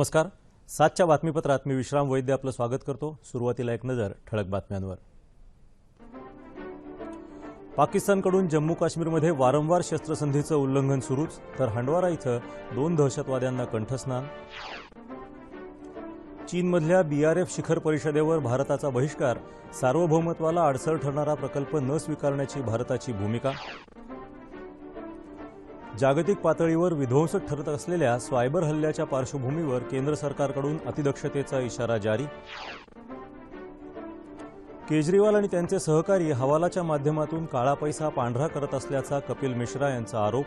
नमस्कार. सातच्या बातमीपत्रात मी विश्राम वैद्य आपलं स्वागत करतो. सुरुवातीला एक नजर ठळक बातम्यांवर. पाकिस्तानकडून जम्मू काश्मीरमध्ये वारंवार शस्त्रसंधीचं उल्लंघन सुरूच तर हंडवारा इथं दोन दहशतवाद्यांना कंठस्नान. चीनमधल्या बीआरएफ शिखर परिषदेवर भारताचा बहिष्कार सार्वभौमत्वाला अडसर ठरणारा प्रकल्प न स्वीकारण्याची भारताची भूमिका. जागतिक पातळीवर विध्वंसक ठरत असलेल्या सायबर हल्ल्याच्या पार्श्वभूमीवर केंद्र सरकारकडून अतिदक्षतेचा इशारा जारी. केजरीवाल आणि त्यांचे सहकारी हवालाच्या माध्यमातून काळा पैसा पांढरा करत असल्याचा कपिल मिश्रा यांचा आरोप.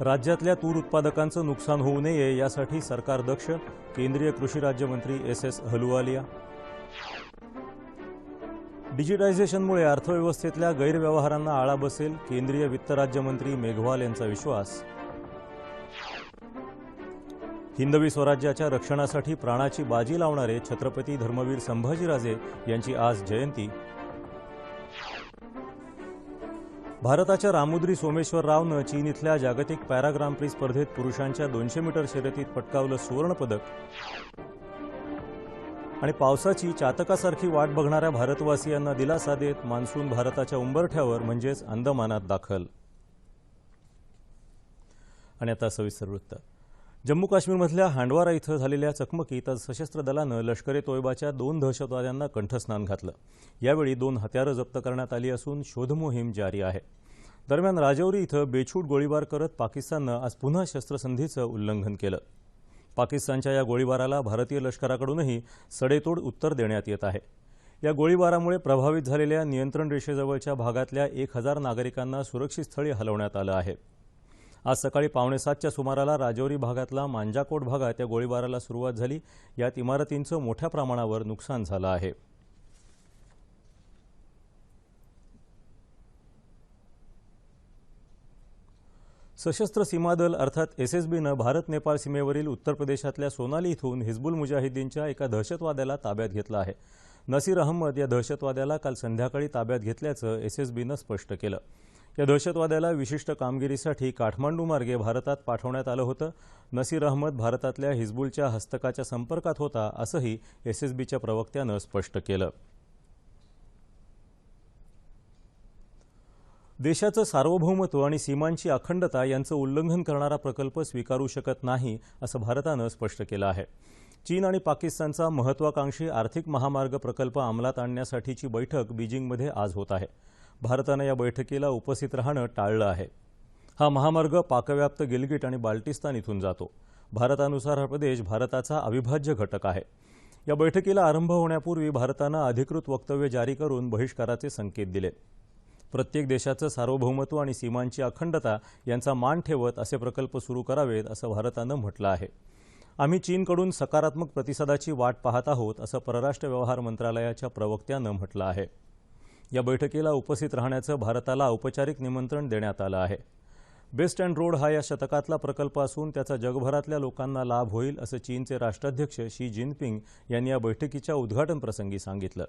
राज्यातल्या तूर उत्पादकांचं नुकसान होऊ नये यासाठी सरकार दक्ष केंद्रीय कृषी राज्यमंत्री एस एस हलुवालिया. डिजिटायझेशनमुळे अर्थव्यवस्थेतल्या गैरव्यवहारांना आळा बसेल केंद्रीय वित्त राज्यमंत्री मेघवाल यांचा विश्वास. हिंदवी स्वराज्याच्या रक्षणासाठी प्राणाची बाजी लावणारे छत्रपती धर्मवीर संभाजीराजे यांची आज जयंती. भारताच्या रामुद्री सोमेश्वर रावनं चीन इथल्या जागतिक पॅराग्राम प्री स्पर्धेत पुरुषांच्या दोनशे मीटर शर्यतीत पटकावलं सुवर्णपदक. आणि पावसाची चातकासारखी वाट बघणाऱ्या भारतवासियांना दिलासा देत मान्सून भारताच्या उंबरठ्यावर म्हणजेच अंदमानात दाखल. आणि आता सविस्तर वृत्त. जम्मू काश्मीरमधल्या हांडवारा इथं झालेल्या चकमकीत आज सशस्त्र दलानं लष्कर ए तोयबाच्या दोन दहशतवाद्यांना कंठस्नान घातलं. यावेळी दोन हत्यारं जप्त करण्यात आली असून शोधमोहीम जारी आहे. दरम्यान राजौरी इथं बेछूट गोळीबार करत पाकिस्ताननं आज पुन्हा शस्त्रसंधीचं उल्लंघन केलं. पाकिस्तानच्या या गोळीबाराला भारतीय लष्कराकडूनही सडेतोड उत्तर देण्यात येत आहे. या गोळीबारामुळे प्रभावित झालेल्या नियंत्रण रेषेजवळच्या भागातल्या एक हजार नागरिकांना सुरक्षित स्थळी हलवण्यात आलं आहे. आज सकाळी पावणेसातच्या सुमाराला राजौरी भागातला मांजाकोट भागात या गोळीबाराला सुरुवात झाली. यात इमारतींचं मोठ्या प्रमाणावर नुकसान झालं आहे. सशस्त्र सीमा दल अर्थात बीनं भारत नेपाळ सीमेवरील उत्तर प्रदेशातल्या सोनाली इथून हिजबुल मुजाहिद्दीनच्या एका दहशतवाद्याला ताब्यात घेतलं आहे. नसीर अहमद या दहशतवाद्याला काल संध्याकाळी ताब्यात घेतल्याचं एस एसबीनं स्पष्ट केलं. या दहशतवाद्याला विशिष्ट कामगिरीसाठी काठमांडू मार्गे भारतात पाठवण्यात आलं होतं. नसीर अहमद भारतातल्या हिजबुलच्या हस्तकाच्या संपर्कात होता असंही एस एस बीच्या प्रवक्त्यानं स्पष्ट केलं. देशाचं सार्वभौमत्व आणि सीमांची अखंडता यांचं उल्लंघन करणारा प्रकल्प स्वीकारू शकत नाही असं भारतानं स्पष्ट केलं आहे. चीन आणि पाकिस्तानचा महत्वाकांक्षी आर्थिक महामार्ग प्रकल्प अंमलात आणण्यासाठीची बैठक बीजिंगमध्ये आज होत आहे. भारतानं या बैठकीला उपस्थित राहणं टाळलं आहे. हा महामार्ग पाकव्याप्त गिलगिट आणि बाल्टिस्तान इथून जातो. भारतानुसार हा प्रदेश भारताचा अविभाज्य घटक आहे. या बैठकीला आरंभ होण्यापूर्वी भारतानं अधिकृत वक्तव्य जारी करून बहिष्काराचे संकेत दिले. प्रत्येक देशाचं सार्वभौमत्व आणि सीमांची अखंडता यांचा मान ठेवत असे प्रकल्प सुरू करावेत असं भारतानं म्हटलं आहे. आम्ही चीनकडून सकारात्मक प्रतिसादाची वाट पाहत आहोत असं परराष्ट्र व्यवहार मंत्रालयाच्या प्रवक्त्यानं म्हटलं आहे. या बैठकीला उपस्थित राहण्याचं भारताला औपचारिक निमंत्रण देण्यात आलं आहे. बेस्ट अँड रोड हा या शतकातला प्रकल्प असून त्याचा जगभरातल्या लोकांना लाभ होईल असं चीनचे राष्ट्राध्यक्ष शी जिनपिंग यांनी या बैठकीच्या उद्घाटनप्रसंगी सांगितलं.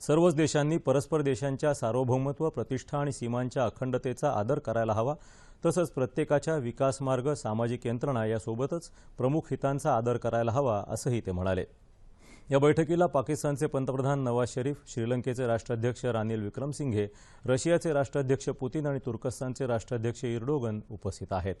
सर्वच देशांनी परस्पर देशांच्या सार्वभौमत्व प्रतिष्ठा आणि सीमांच्या अखंडतेचा आदर करायला हवा. तसंच प्रत्येकाच्या विकासमार्ग सामाजिक यंत्रणा यासोबतच प्रमुख हितांचा आदर करायला हवा असंही ते म्हणाले. या बैठकीला पाकिस्तानचे पंतप्रधान नवाज शरीफ श्रीलंकेचे राष्ट्राध्यक्ष रानिल विक्रमसिंघे रशियाचे राष्ट्राध्यक्ष पुतीन आणि तुर्कस्तानचे राष्ट्राध्यक्ष इर्डोगन उपस्थित आहेत.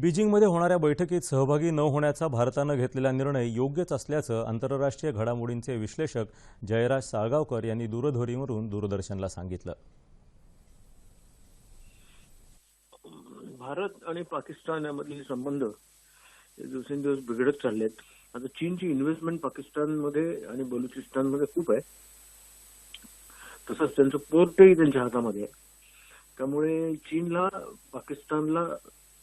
बीजिंगमध्ये होणाऱ्या बैठकीत सहभागी न होण्याचा भारतानं घेतलेला निर्णय योग्यच असल्याचं आंतरराष्ट्रीय घडामोडींचे विश्लेषक जयराज साळगावकर यांनी दूरध्वनीवरून दूरदर्शनला सांगितलं. भारत आणि पाकिस्तान यामधले संबंध दिवसेंदिवस बिघडत चाललेत. आता चीनची इन्व्हेस्टमेंट पाकिस्तानमध्ये आणि बलुचिस्तानमध्ये खूप आहे. तसंच त्यांचं पोर्टही त्यांच्या हातामध्ये आहे. त्यामुळे चीनला पाकिस्तानला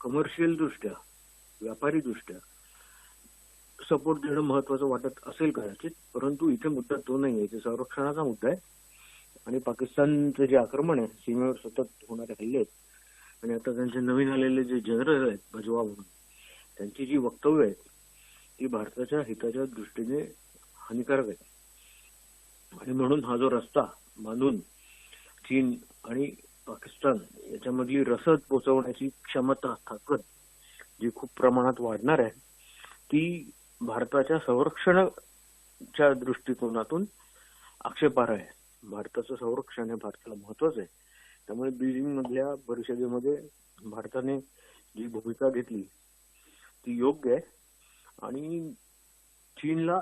कमर्शियल दृष्ट्या व्यापारी दृष्ट्या सपोर्ट देणं महत्वाचं वाटत असेल कदाचित परंतु इथे मुद्दा तो नाही आहे इथे संरक्षणाचा मुद्दा आहे. आणि पाकिस्तानचं जे आक्रमण आहे सीमेवर सतत होणारे हल्ले आहेत. आणि आता त्यांचे नवीन आलेले जे जनरल आहेत बजवा म्हणून त्यांची जी वक्तव्य आहेत ती भारताच्या हिताच्या दृष्टीने हानिकारक आहे आणि म्हणून हा जो रस्ता बांधून चीन आणि पाकिस्तान याच्यामधली रसद पोचवण्याची क्षमता ताकद जी खूप प्रमाणात वाढणार आहे ती भारताच्या संरक्षणाच्या दृष्टिकोनातून आक्षेपार्ह आहे. भारताचं संरक्षण हे भारताला महत्वाचं आहे. त्यामुळे बीजिंग मधल्या परिषदेमध्ये भारताने जी भूमिका घेतली ती योग्य आहे आणि चीनला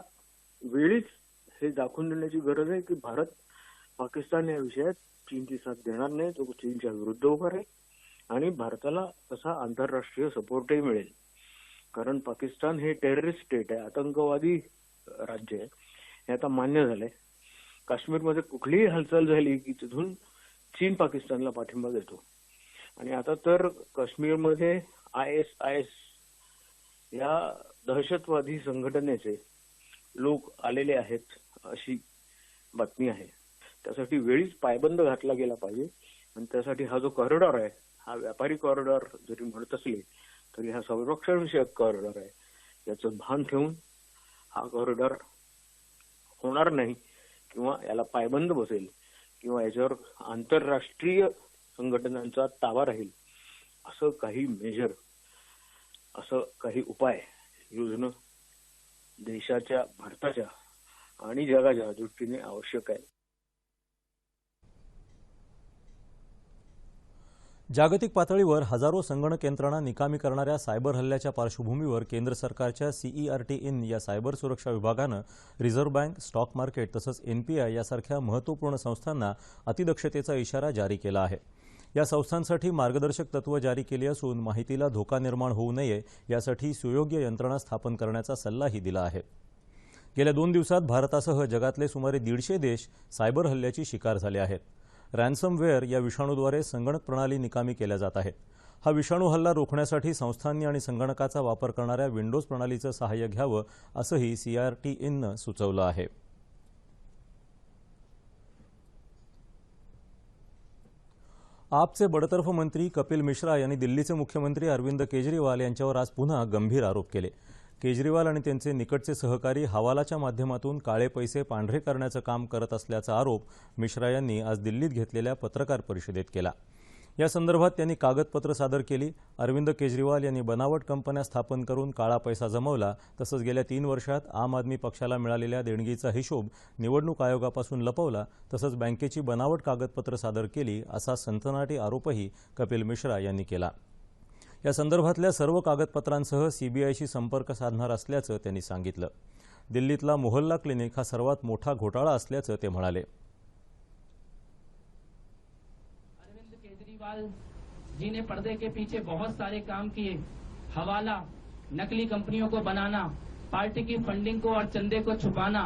वेळीच हे दाखवून देण्याची गरज आहे की भारत पाकिस्तान या विषयात चीनची साथ देणार नाही तो चीनच्या विरुद्ध उभा राहील. आणि भारताला तसा आंतरराष्ट्रीय सपोर्टही मिळेल. कारण पाकिस्तान हे टेररिस्ट स्टेट आहे आतंकवादी राज्य आहे. हे आता मान्य झालंय. काश्मीरमध्ये कुठलीही हालचाल झाली की तिथून चीन पाकिस्तानला पाठिंबा देतो. आणि आता तर काश्मीरमध्ये आय एस आय एस या दहशतवादी संघटनेचे लोक आलेले आहेत अशी बातमी आहे. त्यासाठी वेळीच पायबंद घातला गेला पाहिजे. आणि त्यासाठी हा जो कॉरिडॉर आहे हा व्यापारी कॉरिडॉर जरी म्हणत असले तरी हा संरक्षण विषयक कॉरिडॉर आहे. याचं भान ठेवून हा कॉरिडॉर होणार नाही किंवा याला पायबंद बसेल किंवा याच्यावर आंतरराष्ट्रीय संघटनांचा ताबा राहील असं काही मेजर असं काही उपाय योजणं देशाच्या भारताच्या आणि जगाच्या दृष्टीने आवश्यक आहे जागतिक पातळीवर हजारो संगणक यंत्रणा निकामी करणाऱ्या सायबर हल्ल्याच्या पार्श्वभूमीवर केंद्र सरकारच्या सीईआरटी इन या सायबर सुरक्षा विभागानं रिझर्व्ह बँक स्टॉक मार्केट तसंच एनपीआय यासारख्या महत्त्वपूर्ण संस्थांना अतिदक्षतेचा इशारा जारी केला आहे. या संस्थांसाठी मार्गदर्शक तत्व जारी केली असून माहितीला धोका निर्माण होऊ नये यासाठी सुयोग्य यंत्रणा स्थापन करण्याचा सल्लाही दिला आहे. गेल्या दोन दिवसात भारतासह जगातले सुमारे दीडशे देश सायबर हल्ल्याची शिकार झाले आहेत. रॅन्समवेअर या विषाणूद्वारे संगणक प्रणाली निकामी केल्या जात आहेत. हा विषाणू हल्ला रोखण्यासाठी संस्थांनी आणि संगणकाचा वापर करणाऱ्या विंडोज प्रणालीचं सहाय्य घ्यावं असंही सीआरटी इननं सुचवलं आहे. आपचे बडतर्फ मंत्री कपिल मिश्रा यांनी दिल्लीचे मुख्यमंत्री अरविंद केजरीवाल यांच्यावर आज पुन्हा गंभीर आरोप केले. केजरीवाल आणि त्यांचे निकटचे सहकारी हवालाच्या माध्यमातून काळे पैसे पांढरे करण्याचं काम करत असल्याचा आरोप मिश्रा यांनी आज दिल्लीत घेतलेल्या पत्रकार परिषदेत केला. या संदर्भात त्यांनी कागदपत्र सादर केली. अरविंद केजरीवाल यांनी बनावट कंपन्या स्थापन करून काळा पैसा जमवला. तसंच गेल्या तीन वर्षात आम आदमी पक्षाला मिळालेल्या देणगीचा हिशोब निवडणूक आयोगापासून लपवला. तसंच बँकेची बनावट कागदपत्र सादर केली असा सनसनाटी आरोपही कपिल मिश्रा यांनी केला. या संदर्भातल्या सर्व कागदपत्रांसह सीबीआयशी संपर्क साधणार असल्याचं त्यांनी सांगितलं. दिल्लीतला मोहल्ला क्लिनिक हा सर्वात मोठा घोटाळा असल्याचं ते म्हणाले. अरविंद केजरीवाल जी ने पर्दे के पीछे बहुत सारे काम किए। हवाला, नकली कंपनियों को बनाना, पार्टी की फंडिंग को और चंदे को छुपाना,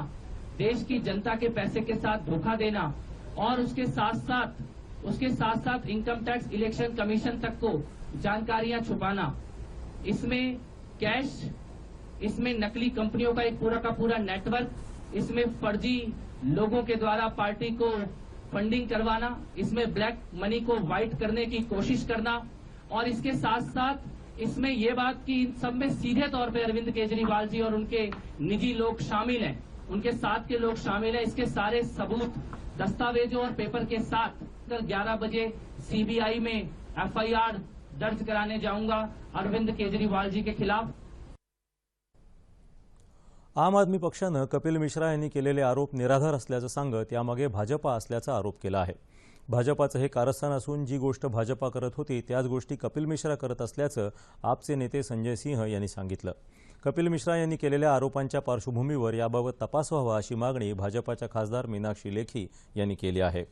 देश की जनता के पैसे के साथ धोखा देना और उसके साथ साथ उसके साथ साथ इनकम टैक्स इलेक्शन कमीशन तक को जानकारियाँ छुपाना। इसमें कैश, इसमें नकली कंपनियों का एक पूरा का पूरा नेटवर्क इसमें फर्जी लोगों के द्वारा पार्टी को फंडिंग करवाना, इसमें ब्लैक मनी को व्हाइट करने की कोशिश करना, और इसके साथ साथ इसमें यह बात कि इन सब में सीधे तौर पर अरविंद केजरीवाल जी और उनके निजी लोग शामिल हैं। उनके साथ के लोग शामिल हैं। इसके सारे सबूत, दस्तावेजों और पेपर के साथ कल 11 बजे सीबीआई में एफआईआर दर्ज कराने जाऊंगा अरविंद केजरीवाल जी के खिलाफ। आम आदमी पक्षानं कपिल मिश्रा यांनी केलेले आरोप निराधार असल्याचं सांगत यामागे भाजपा असल्याचा आरोप केला आहे. भाजपाचं हे कारस्थान असून जी गोष्ट भाजपा करत होती त्याच गोष्टी कपिल मिश्रा करत असल्याचं आपचे नेते संजय सिंह यांनी सांगितलं. कपिल मिश्रा यांनी केलेल्या आरोपांच्या पार्श्वभूमीवर याबाबत तपास व्हावा अशी मागणी भाजपाच्या खासदार मीनाक्षी लेखी यांनी केली आहे.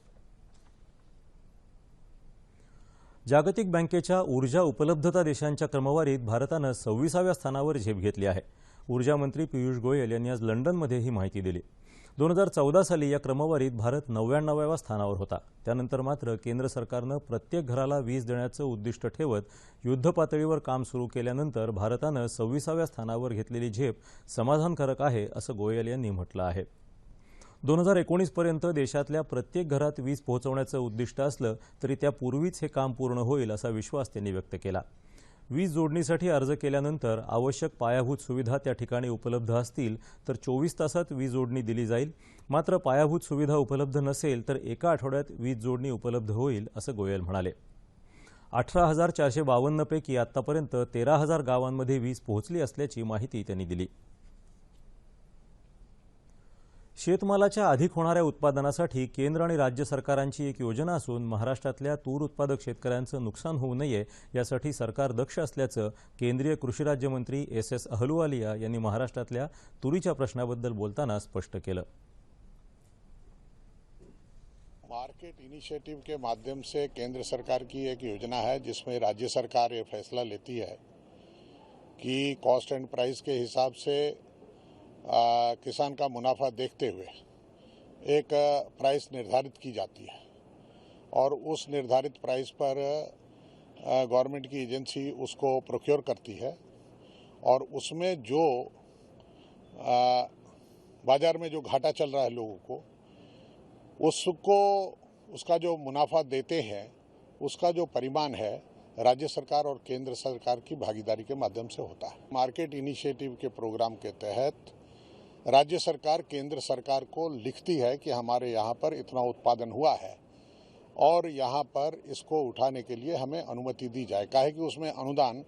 जागतिक बँकेच्या ऊर्जा उपलब्धता देशांच्या क्रमवारीत भारतानं सव्वीसाव्या स्थानावर झेप घेतली आहे. ऊर्जा मंत्री पियुष गोयल यांनी आज लंडनमध्ये ही माहिती दिली. दोन हजार चौदा साली या क्रमवारीत भारत नव्याण्णव्या स्थानावर होता. त्यानंतर मात्र केंद्र सरकारनं प्रत्येक घराला वीज देण्याचं उद्दिष्ट ठेवत युद्धपातळीवर काम सुरू केल्यानंतर भारतानं सव्वीसाव्या स्थानावर घेतलेली झेप समाधानकारक आहे असं गोयल यांनी म्हटलं आहे. दोन हजार एकोणीसपर्यंत देशातल्या प्रत्येक घरात वीज पोहोचवण्याचं उद्दिष्ट असलं तरी त्यापूर्वीच हे काम पूर्ण होईल असा विश्वास त्यांनी व्यक्त केला. वीज जोडणीसाठी अर्ज केल्यानंतर आवश्यक पायाभूत सुविधा त्या ठिकाणी उपलब्ध असतील तर चोवीस तासात वीज जोडणी दिली जाईल. मात्र पायाभूत सुविधा उपलब्ध नसेल तर एका आठवड्यात वीज जोडणी उपलब्ध होईल असं गोयल म्हणाले. अठरा हजार चारशे बावन्नपैकी आत्तापर्यंत तेरा हजार गावांमध्ये वीज पोहोचली असल्याची माहिती त्यांनी दिली. शेतमालाच्या अधिक होणाऱ्या उत्पादनासाठी केंद्र आणि राज्य सरकारांची एक योजना असून महाराष्ट्रातल्या तूर उत्पादक शेतकऱ्यांचं नुकसान होऊ नये यासाठी सरकार दक्ष असल्याचं केंद्रीय कृषी राज्यमंत्री एस एस अहलुवालिया यांनी महाराष्ट्रातल्या तुरीच्या प्रश्नाबद्दल बोलताना स्पष्ट केलं. मार्केट इनिशिएटिव के माध्यम से केंद्र सरकार की एक योजना है जिसमें राज्य सरकार ये फैसला लेती है कि कॉस्ट एंड प्राइस के हिसाब से किसान का मुनाफा देखते हुए एक प्राइस निर्धारित की जाती है और उस निर्धारित प्राइस पर गवर्नमेंट की एजेंसी उसको प्रोक्योर करती है और उसमें जो बाज़ार में जो घाटा चल रहा है लोगों को, उसको, उसका जो मुनाफा देते हैं, उसका जो परिमाण है राज्य सरकार और केंद्र सरकार की भागीदारी के माध्यम से होता है। मार्केट इनिशिएटिव के प्रोग्राम के तहत राज्य सरकार केंद्र सरकार को लिखती है कि हमारे यहाँ पर इतना उत्पादन हुआ है और यहाँ पर इसको उठाने के लिए हमें अनुमति दी जाए। काहे कि उसमें अनुदान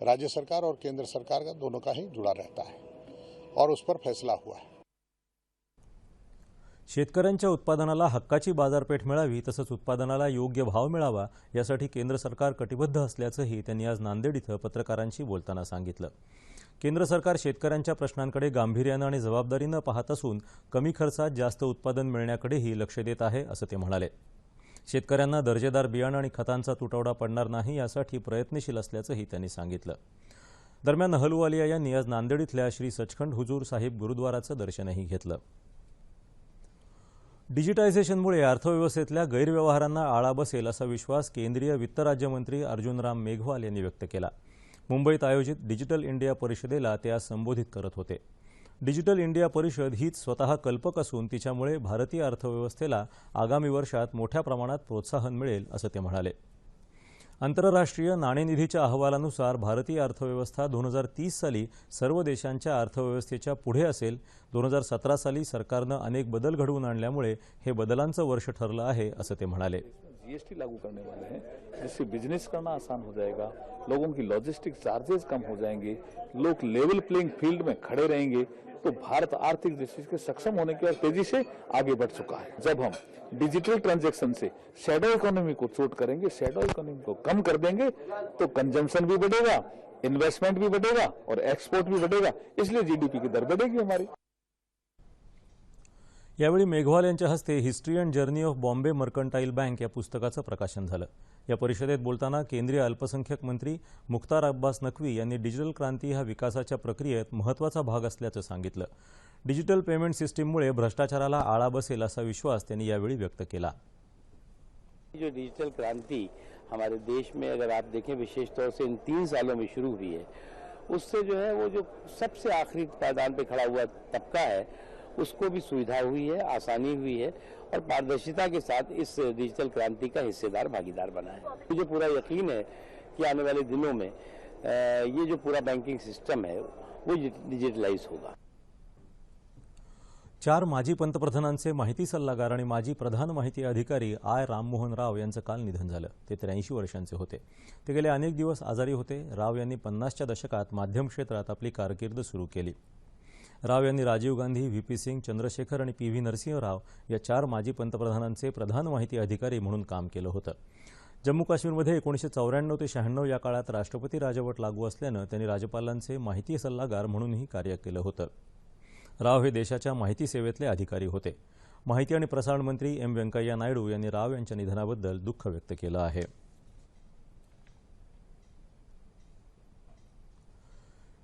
राज्य सरकार और केंद्र सरकार का दोनों का ही जुड़ा रहता है और उस पर फैसला हुआ है। शेतकऱ्यांच्या उत्पादनाला हक्काची बाजारपेठ मिळावी तसंच उत्पादनाला योग्य भाव मिळावा यासाठी केंद्र सरकार कटिबद्ध असल्याचंही त्यांनी आज नांदेड इथं पत्रकारांशी बोलताना सांगितलं. केंद्र सरकार शेतकऱ्यांच्या प्रश्नांकडे गांभीर्यानं आणि जबाबदारीनं पाहत असून कमी खर्चात जास्त उत्पादन मिळण्याकडेही लक्ष देत आहे असं ते म्हणाले. शेतकऱ्यांना दर्जेदार बियाणं आणि खतांचा तुटवडा पडणार नाही यासाठी प्रयत्नशील असल्याचंही त्यांनी सांगितलं. दरम्यान अहलुवालिया यांनी आज नांदेड इथल्या श्री सचखंड हुजूर साहिब गुरुद्वाराचं दर्शनही घेतलं. डिजिटायझेशनमुळे अर्थव्यवस्थेतल्या गैरव्यवहारांना आळा बसेल असा विश्वास केंद्रीय वित्त राज्यमंत्री अर्जुनराम मेघवाल यांनी व्यक्त केला. मुंबईत आयोजित डिजिटल इंडिया परिषदेला ते आज संबोधित करत होते. डिजिटल इंडिया परिषद हीच स्वतः कल्पक असून तिच्यामुळे भारतीय अर्थव्यवस्थेला आगामी वर्षात मोठ्या प्रमाणात प्रोत्साहन मिळेल असं ते म्हणाले. आंतरराष्ट्रीय नाणेनिधीच्या अहवालानुसार भारतीय अर्थव्यवस्था दोन हजार तीस साली सर्व देशांच्या अर्थव्यवस्थेच्या पुढे असेल. दोन हजार सतरा साली सरकारनं अनेक बदल घडवून आणल्यामुळे हे बदलांचं वर्ष ठरलं आहे असं ते म्हणाले. जीएसटी लागू करने वाले हैं, जिससे बिज़नेस करना आसान हो जाएगा, लोगों की लॉजिस्टिक चार्जेस कम हो जाएँगे, लोग लेवल प्लेइंग फ़ील्ड में खड़े रहेंगे तो भारत आर्थिक दृष्टि से सक्षम होने की ओर तेज़ी से आगे बढ़ चुका है। जब हम डिजिटल ट्रांजैक्शन से शेडो इकोनॉमी को चोट करेंगे शेडो इकोनॉमी को कम कर देंगे तो कंजम्पशन भी बढ़ेगा इन्वेस्टमेंट भी बढ़ेगा और एक्सपोर्ट भी बढ़ेगा, इसलिए जीडीपी की दर बढ़ेगी हमारी। यावेळी मेघवाल यांच्या हस्ते history and journey of Bombay Mercantile Bank या पुस्तकाचं प्रकाशन झालं. या परिषदेत बोलताना केंद्रीय अल्पसंख्याक मंत्री मुख्तार अब्बास नक्वी यांनी डिजिटल क्रांती हा विकासाच्या प्रक्रियेत महत्त्वाचा भाग असल्याचं सांगितलं. डिजिटल पेमेंट सिस्टीममुळे भ्रष्टाचाराला आळा बसेल असा विश्वास त्यांनी यावेळी व्यक्त केला. जो डिजिटल क्रांति हमारे देश में अगर आप देखें विशेष तौर से इन तीन सालों में शुरू हुई है उससे जो है वो जो सबसे आखिरी पायदान पे खड़ा हुआ तबका है उसको भी सुविधा हुई है आसानी हुई है और पारदर्शिता के साथ इस डिजिटल क्रांति का हिस्सेदार भागीदार बना है। मुझे पूरा यकीन है कि आने वाले दिनों में ये जो पूरा बैंकिंग सिस्टम है वो डिजिटलाइज होगा। चार माजी पंतप्रधानांचे माहिती सल्लागार आणि माजी प्रधान माहिती अधिकारी आय राममोहन राव यांचं काल निधन झालं. ते त्र्याऐंशी वर्षांचे होते. ते गेले अनेक दिवस आजारी होते. राव यांनी पन्नासच्या दशकात माध्यम क्षेत्रात आपली कारकीर्द सुरू केली. राव यांनी राजीव गांधी व्ही पी सिंग चंद्रशेखर आणि पी व्ही नरसिंहराव या चार माजी पंतप्रधानांचे प्रधान माहिती अधिकारी म्हणून काम केलं होतं. जम्मू काश्मीरमध्ये एकोणीसशे चौऱ्याण्णव ते शहाण्णव या काळात राष्ट्रपती राजवट लागू असल्यानं त्यांनी राज्यपालांचे माहिती सल्लागार म्हणूनही कार्य केलं होतं. राव हे देशाच्या माहिती सेवेतले अधिकारी होते. माहिती आणि प्रसारण मंत्री एम व्यंकय्या नायडू यांनी राव यांच्या निधनाबद्दल दुःख व्यक्त केलं आहे.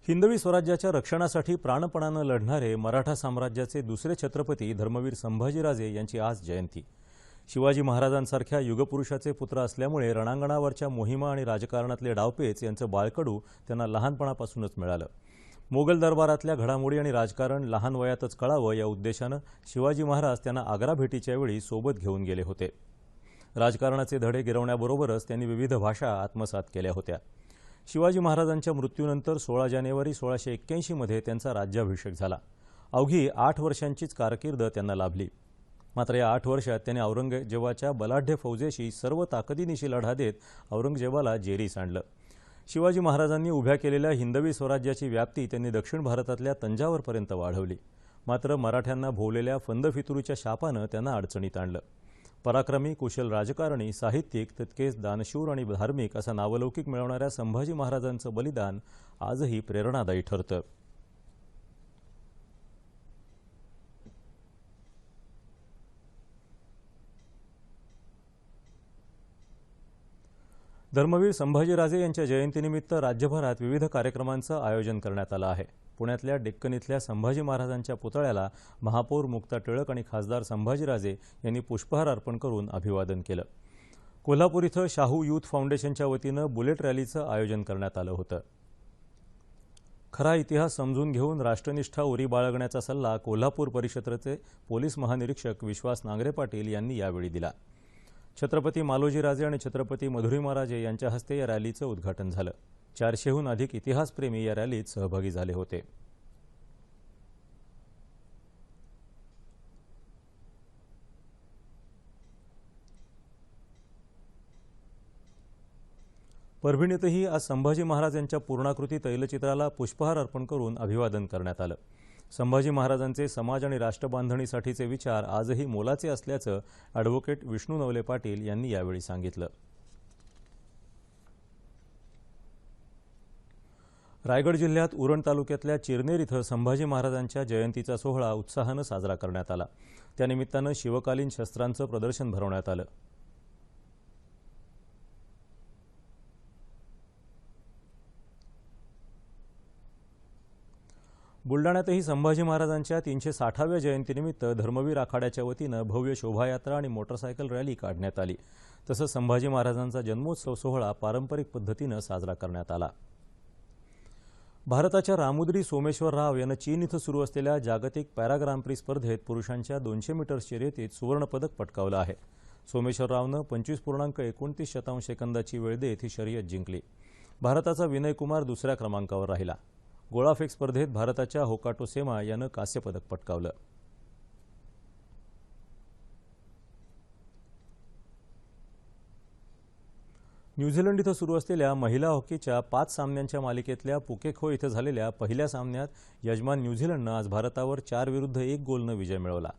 हिंदवी स्वराज्याच्या रक्षणासाठी प्राणपणानं लढणारे मराठा साम्राज्याचे दुसरे छत्रपती धर्मवीर संभाजीराजे यांची आज जयंती. शिवाजी महाराजांसारख्या युगपुरुषाचे पुत्र असल्यामुळे रणांगणावरच्या मोहिमा आणि राजकारणातले डावपेच यांचं बाळकडू त्यांना लहानपणापासूनच मिळालं. मोगल दरबारातल्या घडामोडी आणि राजकारण लहान वयातच कळावं या उद्देशानं शिवाजी महाराज त्यांना आग्रा भेटीच्या वेळी सोबत घेऊन गेले होते. राजकारणाचे धडे गिरवण्याबरोबरच त्यांनी विविध भाषा आत्मसात केल्या होत्या. शिवाजी महाराजांच्या मृत्यूनंतर सोळा जानेवारी सोळाशे एक्क्याऐंशीमध्ये त्यांचा राज्याभिषेक झाला. अवघी आठ वर्षांचीच कारकीर्द त्यांना लाभली. मात्र या आठ वर्षात त्याने औरंगजेबाच्या बलाढ्य फौजेशी सर्व ताकदीनिशी लढा देत औरंगजेबाला जेरीस आणलं. शिवाजी महाराजांनी उभ्या केलेल्या हिंदवी स्वराज्याची व्याप्ती त्यांनी दक्षिण भारतातल्या तंजावरपर्यंत वाढवली. मात्र मराठ्यांना भोवलेल्या फंदफितुरीच्या शापानं त्यांना अडचणीत आणलं. पराक्रमी कुशल राजकारणी साहित्यिक तितकेच दानशूर आणि धार्मिक असा नावलौकिक मिळवणाऱ्या संभाजी महाराजांचं बलिदान आजही प्रेरणादायी ठरतं. धर्मवीर संभाजीराजे यांच्या जयंतीनिमित्त राज्यभरात विविध कार्यक्रमांचं आयोजन करण्यात आलं आहे. पुण्यातल्या डेक्कन इथल्या संभाजी महाराजांच्या पुतळ्याला महापौर मुक्ता टिळक आणि खासदार संभाजीराजे यांनी पुष्पहार अर्पण करून अभिवादन केलं. कोल्हापूर इथं शाहू यूथ फाउंडेशनच्या वतीनं बुलेट रॅलीचं आयोजन करण्यात आलं होतं. खरा इतिहास समजून घेऊन राष्ट्रनिष्ठा उरी बाळगण्याचा सल्ला कोल्हापूर परिक्षेत्राचे पोलीस महानिरीक्षक विश्वास नांगरे पाटील यांनी यावेळी दिला. छत्रपती मालोजीराजे आणि छत्रपती मधुरिमाराजे यांच्या हस्ते या रॅलीचं उद्घाटन झालं. चारशेहून अधिक इतिहासप्रेमी या रॅलीत सहभागी झाले होते. परभणीतही आज संभाजी महाराज यांच्या पूर्णाकृती तैलचित्राला पुष्पहार अर्पण करून अभिवादन करण्यात आलं. संभाजी महाराजांचे समाज आणि राष्ट्रबांधणीसाठीचे विचार आजही मोलाचे असल्याचं ॲडव्होकेट विष्णू नवले पाटील यांनी यावेळी सांगितलं. रायगड जिल्ह्यात उरण तालुक्यातल्या चिरनेर इथं संभाजी महाराजांच्या जयंतीचा सोहळा उत्साहानं साजरा करण्यात आला. त्यानिमित्तानं शिवकालीन शस्त्रांचं प्रदर्शन भरवण्यात आलं. बुलडाण्यातही संभाजी महाराजांच्या तीनशे साठाव्या जयंतीनिमित्त धर्मवीर आखाड्याच्या वतीनं भव्य शोभायात्रा आणि मोटरसायकल रॅली काढण्यात आली. तसंच संभाजी महाराजांचा जन्मोत्सव सोहळा पारंपरिक पद्धतीनं साजरा करण्यात आला. भारताच्या रामुद्री सोमेश्वर राव यानं चीन इथं सुरू असलेल्या जागतिक पॅराग्राम प्री स्पर्धेत पुरुषांच्या दोनशे मीटर शर्यतीत सुवर्णपदक पटकावलं आहे. सोमेश्वर रावनं पंचवीस पूर्णांक एकोणतीस शतांश सेकंदाची वेळ देत ही शर्यत जिंकली. भारताचा विनय कुमार दुसऱ्या क्रमांकावर राहिला. गोळाफेक स्पर्धेत भारताच्या होकाटो सेमा यानं कांस्यपदक पटकावलं. न्यूझीलंड इथं सुरू असलेल्या महिला हॉकीच्या पाच सामन्यांच्या मालिकेतल्या पुकेखो इथं झालेल्या पहिल्या सामन्यात यजमान न्यूझीलंडनं आज भारतावर चार विरुद्ध एक गोलनं विजय मिळवला.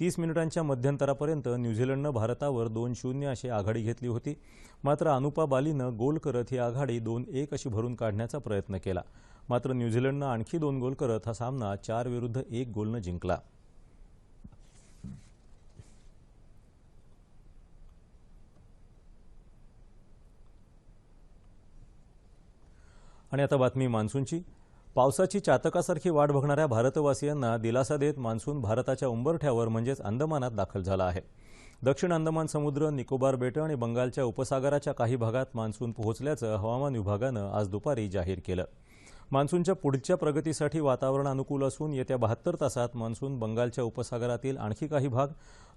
तीस मिनिटांच्या मध्यंतरापर्यंत न्यूझीलंडनं भारतावर दोन शून्य अशी आघाडी घेतली होती. मात्र अनुपा बालीनं गोल करत ही आघाडी दोन एक अशी भरून काढण्याचा प्रयत्न केला. मात्र न्यूझीलंडनं आणखी दोन गोल करत हा सामना चार विरुद्ध एक गोलनं जिंकला. आणि आता बातमी मान्सूनची. पावसाची चातकासारखी वाट बघणाऱ्या भारतवासियांना दिलासा देत मान्सून भारताच्या उंबरठ्यावर म्हणजेच अंदमानात दाखल झाला आहे. दक्षिण अंदमान समुद्र निकोबार बेटं आणि बंगालच्या उपसागराच्या काही भागात मान्सून पोहोचल्याचं हवामान विभागानं आज दुपारी जाहीर केलं. मान्सूनच्या पुढच्या प्रगतीसाठी वातावरण अनुकूल असून येत्या बहात्तर तासात मान्सून बंगालच्या उपसागरातील आणखी काही भाग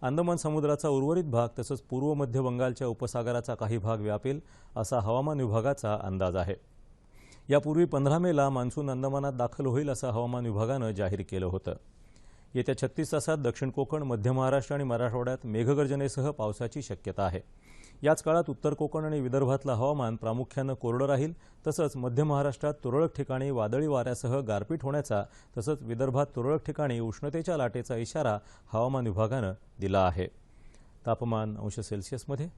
अंदमान समुद्राचा उर्वरित भाग तसंच पूर्व मध्य बंगालच्या उपसागराचा काही भाग व्यापेल असा हवामान विभागाचा अंदाज आहे. यापूर्वी पंधरा मेला मान्सून अंदमानात दाखल होईल असं हवामान विभागानं जाहीर केलं होतं. येत्या छत्तीस तासात दक्षिण कोकण मध्य महाराष्ट्र आणि मराठवाड्यात मेघगर्जनेसह पावसाची शक्यता आहे. याच काळात उत्तर कोकण आणि विदर्भातलं हवामान प्रामुख्यानं कोरडं राहील. तसंच मध्य महाराष्ट्रात तुरळक ठिकाणी वादळी वाऱ्यासह गारपीट होण्याचा तसंच विदर्भात तुरळक ठिकाणी उष्णतेच्या लाटेचा इशारा हवामान विभागानं दिला आहे. तापमान अंश सेल्सिअसमध्ये.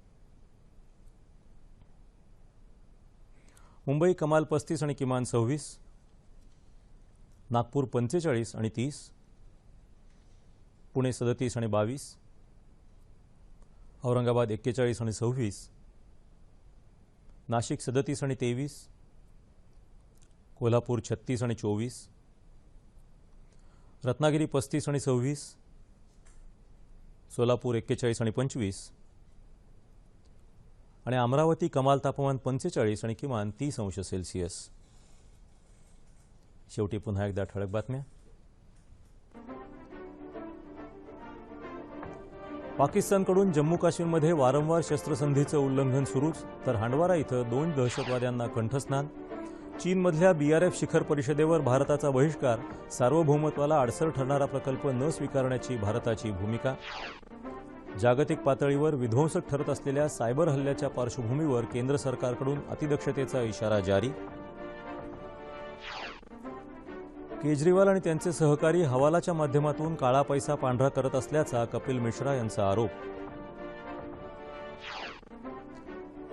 मुंबई कमाल पस्तीस आणि किमान सव्वीस. नागपूर पंचेचाळीस आणि तीस. पुणे सदतीस आणि बावीस. औरंगाबाद एक्केचाळीस आणि सव्वीस. नाशिक सदतीस आणि तेवीस. कोल्हापूर छत्तीस आणि चोवीस. रत्नागिरी पस्तीस आणि सव्वीस. सोलापूर एक्केचाळीस आणि पंचवीस. आणि अमरावती कमाल तापमान पंचेचाळीस आणि किमान तीस अंश सेल्सिअस. शेवटी पुन्हा एकदा ठळक बातम्या. पाकिस्तानकडून जम्मू काश्मीरमध्ये वारंवार शस्त्रसंधीचं उल्लंघन सुरूच तर हांडवारा इथं दोन दहशतवाद्यांना कंठस्नान. चीनमधल्या बीआरएफ शिखर परिषदेवर भारताचा बहिष्कार सार्वभौमत्वाला अडसर ठरणारा प्रकल्प न स्वीकारण्याची भारताची भूमिका. जागतिक पातळीवर विध्वंसक ठरत असलेल्या सायबर हल्ल्याच्या पार्श्वभूमीवर केंद्र सरकारकडून अतिदक्षतेचा इशारा जारी. केजरीवाल आणि त्यांचे सहकारी हवालाच्या माध्यमातून काळा पैसा पांढरा करत असल्याचा कपिल मिश्रा यांचा आरोप.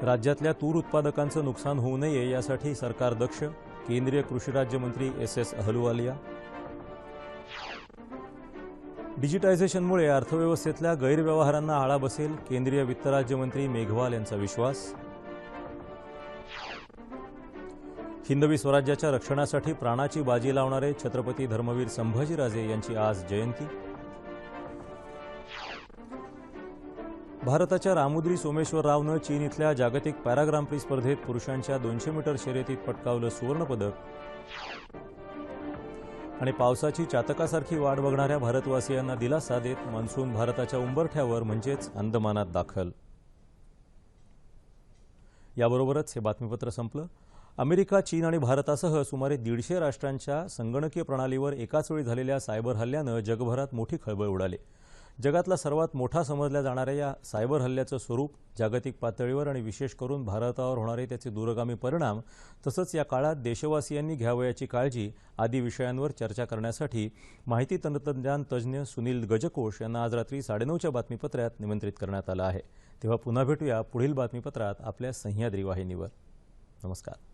राज्यातल्या तूर उत्पादकांचं नुकसान होऊ नये यासाठी सरकार दक्ष केंद्रीय कृषी राज्यमंत्री एस एस अहलुवालिया. डिजिटायझेशनमुळे अर्थव्यवस्थेतल्या गैरव्यवहारांना आळा बसेल केंद्रीय वित्त राज्यमंत्री मेघवाल यांचा विश्वास. हिंदवी स्वराज्याच्या रक्षणासाठी प्राणाची बाजी लावणारे छत्रपती धर्मवीर संभाजीराजे यांची आज जयंती. भारताच्या रामुद्री सोमेश्वर रावनं चीन इथल्या जागतिक पॅराग्राम प्री स्पर्धेत पुरुषांच्या दोनशे मीटर शर्यतीत पटकावलं सुवर्णपदक आणि पावसाची चातकासारखी वाट बघणाऱ्या भारतवासियांना दिलासा देत मान्सून भारताच्या उंबरठ्यावर म्हणजेच अंदमानात दाखल. याबरोबरच हे बातमीपत्र संपलं. अमेरिका चीन आणि भारतासह सुमारे दीडशे राष्ट्रांच्या संगणकीय प्रणालीवर एकाच वेळी झालेल्या सायबर हल्ल्यानं जगभरात मोठी खळबळ उडाली. जगातला सर्वात मोठा समजल्या जाणाऱ्या या सायबर हल्ल्याचं स्वरूप जागतिक पातळीवर आणि विशेष करून भारतावर होणारे त्याचे दूरगामी परिणाम तसंच या काळात देशवासियांनी घ्यावयाची काळजी आदी विषयांवर चर्चा करण्यासाठी माहिती तंत्रज्ञान तज्ज्ञ सुनील गजकोश यांना आज रात्री साडेनऊच्या बातमीपत्रात निमंत्रित करण्यात आलं आहे. तेव्हा पुन्हा भेटूया पुढील बातमीपत्रात आपल्या सह्याद्री वाहिनीवर. नमस्कार.